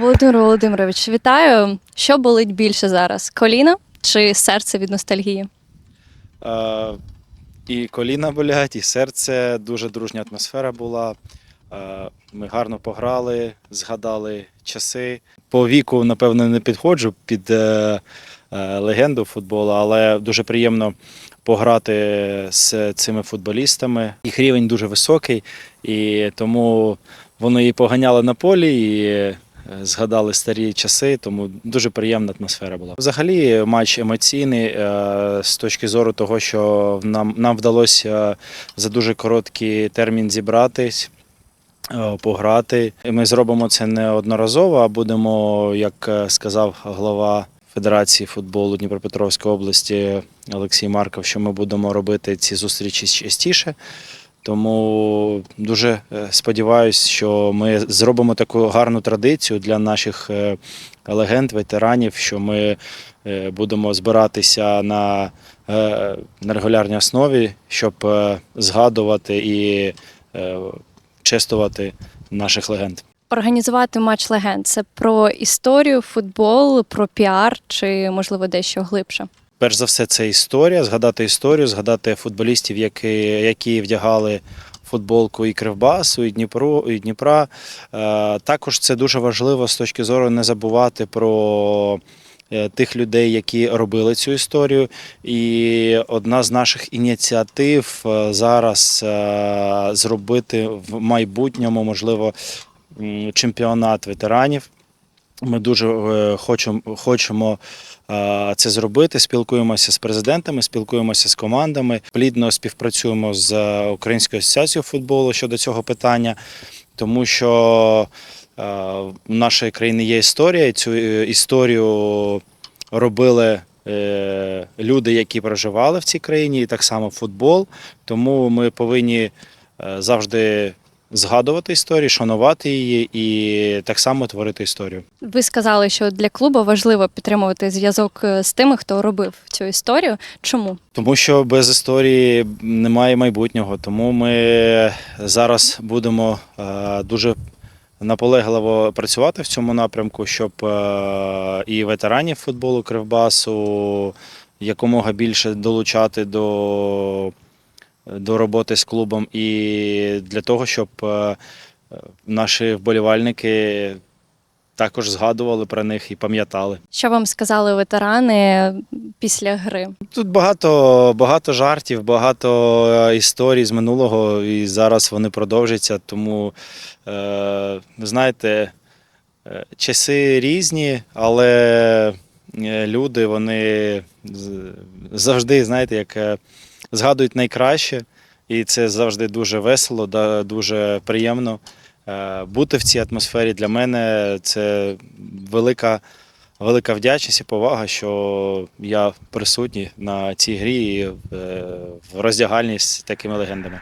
Володимир Володимирович, вітаю. Що болить більше зараз? Коліна чи серце від ностальгії? Е, І коліна болять, і серце. Дуже дружня атмосфера була. Е, Ми гарно пограли, згадали часи. По віку, напевно, не підходжу під е, е, легенду футболу, але дуже приємно пограти з цими футболістами. Їх рівень дуже високий, і тому вони і поганяли на полі, і згадали старі часи, тому дуже приємна атмосфера була. Взагалі, матч емоційний е, з точки зору того, що нам, нам вдалося за дуже короткий термін зібратись. е, Пограти. Ми зробимо це не одноразово, а будемо, як е, сказав глава Федерації футболу Дніпропетровської області Олексій Марков, що ми будемо робити ці зустрічі частіше. Тому дуже е, сподіваюся, що ми зробимо таку гарну традицію для наших е, легенд, ветеранів, що ми е, будемо збиратися на, на регулярній основі, щоб згадувати і чествувати наших легенд. Організувати матч легенд це про історію, футбол, про піар чи, можливо, дещо глибше. Перш за все, це історія, згадати історію, згадати футболістів, які, які вдягали футболку і Кривбасу, і Дніпро, і Дніпра. Е, Також це дуже важливо з точки зору не забувати про е, тих людей, які робили цю історію. І одна з наших ініціатив е, зараз зробити в майбутньому, можливо, чемпіонат ветеранів. Ми дуже е, хочемо, хочемо це зробити. Спілкуємося з президентами, спілкуємося з командами. Плідно співпрацюємо з е, Українською асоціацією футболу щодо цього питання, тому що е, в нашої країни є історія. і Цю історію робили. Люди, які проживали в цій країні, і так само футбол. Тому ми повинні завжди згадувати історію, шанувати її і так само творити історію. Ви сказали, що для клубу важливо підтримувати зв'язок е, з тими, хто робив цю історію. Чому? Тому що без історії немає майбутнього. Тому ми зараз будемо е, дуже наполегливо працювати в цьому напрямку, щоб е, і ветеранів футболу Кривбасу якомога більше долучати до, до роботи з клубом, і для того, щоб е, наші вболівальники також згадували про них і пам'ятали. Що вам сказали ветерани після гри? Тут багато, багато жартів, багато е, історій з минулого, і зараз вони продовжаться. Тому, е, ви знаєте, е, часи різні, але е, люди вони завжди, знаєте, як е, згадують найкраще, і це завжди дуже весело, дуже приємно. Е, Бути в цій атмосфері для мене це велика велика вдячність і повага, що я присутній на цій грі і е, в роздягальні з такими легендами.